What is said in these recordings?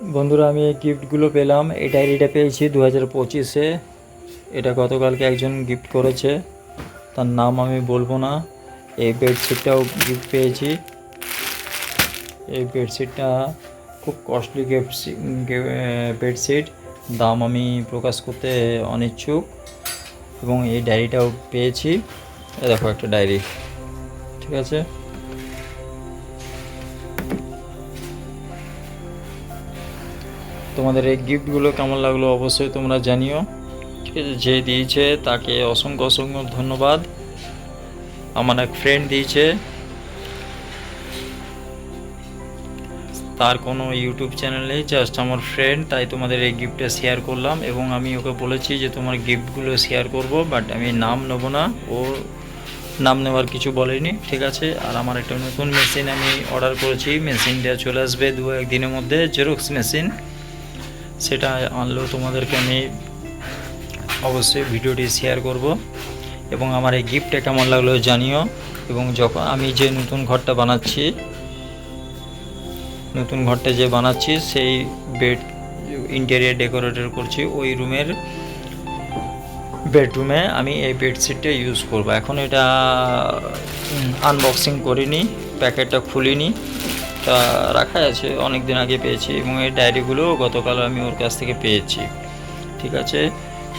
বন্ধুরা, আমি এই গিফটগুলো পেলাম। এই ডায়েরিটা পেয়েছি দু হাজার পঁচিশে। এটা গতকালকে একজন গিফট করেছে। তার নাম আমি বলব না। এই বেডশিটটাও গিফট পেয়েছি। এই বেডশিটটা খুব কস্টলি গিফট বেডশিট দাম আমি প্রকাশ করতে অনিচ্ছুক। এবং এই ডায়েরিটাও পেয়েছি। দেখো একটা ডায়েরি ঠিক আছে? তোমাদের এই গিফটগুলো কেমন লাগল অবশ্যই তোমরা জানিও। যে দিয়েছে তাকে অসংখ্য অসংখ্য ধন্যবাদ। আমার এক ফ্রেন্ড দিয়েছে। তার কোনো ইউটিউব চ্যানেল জাস্ট আমার ফ্রেন্ড তাই তোমাদের এই গিফটটা শেয়ার করলাম এবং আমি ওকে বলেছি যে তোমার গিফটগুলো শেয়ার করব বাট আমি নাম নেব না। ও নাম নেওয়ার কিছু বলেনি, ঠিক আছে? আর আমার একটা নতুন মেশিন আমি অর্ডার করেছি। মেশিনটা চলে আসবে দু একদিনের মধ্যে জেরক্স মেশিন সেটা আনলেও তোমাদেরকে আমি অবশ্যই ভিডিওটি শেয়ার করব। এবং আমার এই গিফটটা কেমন লাগল জানিও। এবং যখন আমি যে নতুন ঘরটা বানাচ্ছি, নতুন ঘরটা যে বানাচ্ছি, সেই বেড ইন্টেরিয়ার ডেকোরেটর করছি, ওই রুমের বেডরুমে আমি এই বেডশিটটা ইউজ করব। এখন এটা আনবক্সিং করিনি, প্যাকেটটা খুলিনি। তা রাখা আছে অনেক দিন আগে পেয়েছি এবং এই ডায়েরিগুলো গতকাল আমি ওর কাছ থেকে পেয়েছি, ঠিক আছে?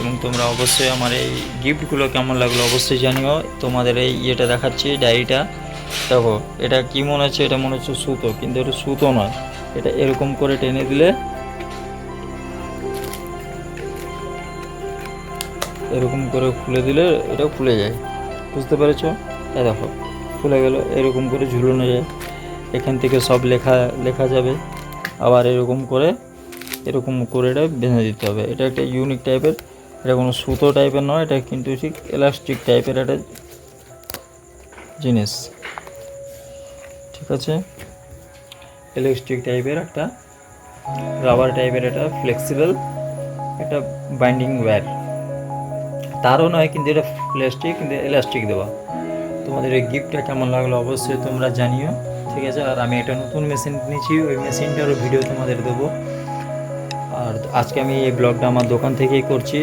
এবং তোমরা অবশ্যই আমার এই গিফটগুলো কেমন লাগল অবশ্যই জানিও। তোমাদের এই ইয়েটা দেখাচ্ছি ডায়েরিটা। দেখো, এটা কি মনে হচ্ছে? এটা মনে হচ্ছে সুতো, কিন্তু এটা সুতো নয়। এটা এরকম করে টেনে দিলে এরকম করে খুলে দিলে এটা খুলে যায়। বুঝতে পেরেছ? এই দেখো, খুলে গেল, এরকম করে ঝুলানো যায়। এখান থেকে সব লেখা লেখা যাবে। আবার এরকম করে এরকম করে এটা বেঁধে দিতে হবে। এটা একটা ইউনিক টাইপের এটা কোনো সুতো টাইপের নয়, এটা কিন্তু ঠিক এলাস্টিক টাইপের একটা জিনিস। ঠিক আছে? ইলেকট্রিক টাইপের একটা রাবার টাইপের একটা ফ্লেক্সিবল একটা বাইন্ডিং ওয়্যার তারও নয়, কিন্তু এটা প্লাস্টিক কিন্তু এলাস্টিক দেওয়া। তোমাদের এই গিফটটা কেমন লাগল অবশ্যই তোমরা জানিও। ঠিক আছে, আর আমি একটা নতুন মেশিন নিয়েছি ওই মেশিনটারও ভিডিও তোমাদের দেবো। আর আজকে আমি এই ব্লগটা আমার দোকান থেকেই করছি।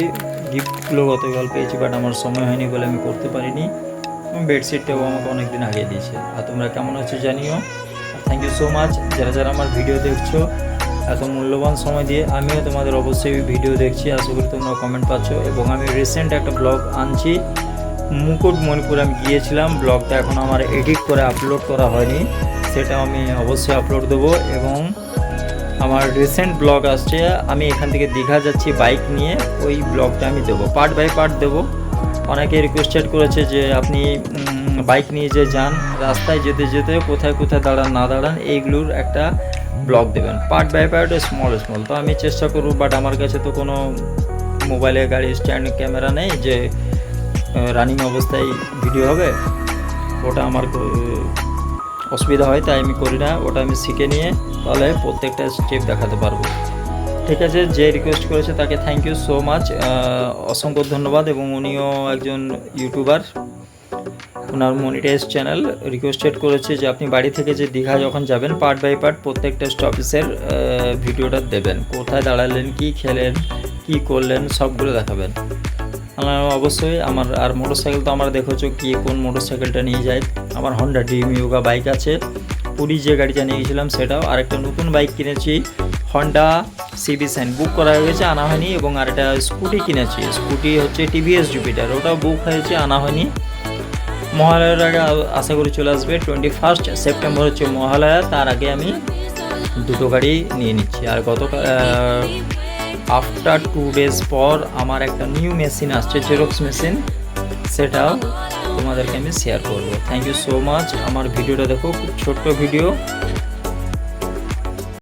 গিফটগুলো গতকাল পেয়েছি বাট আমার সময় হয়নি বলে আমি করতে পারিনি। বেডশিটটাও আমাকে অনেক দিন আগে দিয়েছে। আর তোমরা কেমন আছো জানিও। থ্যাংক ইউ সো মাচ যারা যারা আমার ভিডিও দেখছ, এত মূল্যবান সময় দিয়ে আমিও তোমাদের অবশ্যই ভিডিও দেখছি। আশা করি তোমরা কমেন্ট পাচ্ছ। এবং আমি রিসেন্ট একটা ব্লগ আনছি। মুকুট মণিপুর আমি গিয়েছিলাম। ব্লগটা এখন আমার এডিট করে আপলোড করা হয়নি। সেটা আমি অবশ্যই আপলোড দেবো এবং আমার রিসেন্ট ব্লগ আসছে। আমি এখান থেকে দীঘা যাচ্ছি বাইক নিয়ে, ওই ব্লগটা আমি দেবো পার্ট বাই পার্ট দেবো। অনেকে রিকোয়েস্টেড করেছে যে আপনি বাইক নিয়ে যে যান, রাস্তায় যেতে যেতে কোথায় কোথায় দাঁড়ান, না দাঁড়ান, এইগুলোর একটা ব্লগ দেবেন। Part by part small small তো আমি চেষ্টা করব বাট আমার কাছে তো কোনো মোবাইলে গাড়ি স্ট্যান্ড ক্যামেরা নেই যে রানিং অবস্থায় ভিডিও হবে। ওটা আমার অসুবিধা হয়, তাই আমি করি না। ওটা আমি শিখে নিয়ে তাহলে প্রত্যেকটা স্টেপ দেখাতে পারব। ঠিক আছে, যে রিকোয়েস্ট করেছে তাকে থ্যাংক ইউ সো মাচ অসংখ্য ধন্যবাদ এবং উনিও একজন ইউটিউবার ওনার মনিটাইজ চ্যানেল রিকোয়েস্টেড করেছে যে আপনি বাড়ি থেকে যে দীঘা যখন যাবেন পার্ট বাই পার্ট প্রত্যেকটা স্টপেজের ভিডিওটা দেবেন। কোথায় দাঁড়ালেন, কি খেলেন, কি করলেন, সবগুলো দেখাবেন। অবশ্যই আমার আর মোটরসাইকেল তো আমরা দেখেছ কি, কোন মোটরসাইকেলটা নিয়ে যায়। আমার হন্ডা ডিম ইউগা বাইক আছে। পুরী যে গাড়িটা নিয়ে গেছিলাম সেটাও আরেকটা নতুন বাইক কিনেছি। হন্ডা সিবি সাইন বুক করা হয়ে গেছে, আনা হয়নি এবং আরেকটা স্কুটি কিনেছি। স্কুটি হচ্ছে টিভিএস জুপিটার ওটাও বুক হয়েছে, আনা হয়নি। মহালয়ার আগে আশা করি চলে আসবে টোয়েন্টি ফার্স্ট সেপ্টেম্বর হচ্ছে মহালয়া, তার আগে আমি দুটো গাড়ি নিয়ে নিচ্ছি। আর গত আফটার টু ডেজ পর আমার একটা নিউ মেশিন আসছে জেরক্স মেশিন সেটা তোমাদেরকে আমি শেয়ার করব। থ্যাংক ইউ সো মাচ আমার ভিডিওটা দেখো, খুব ছোট্ট ভিডিও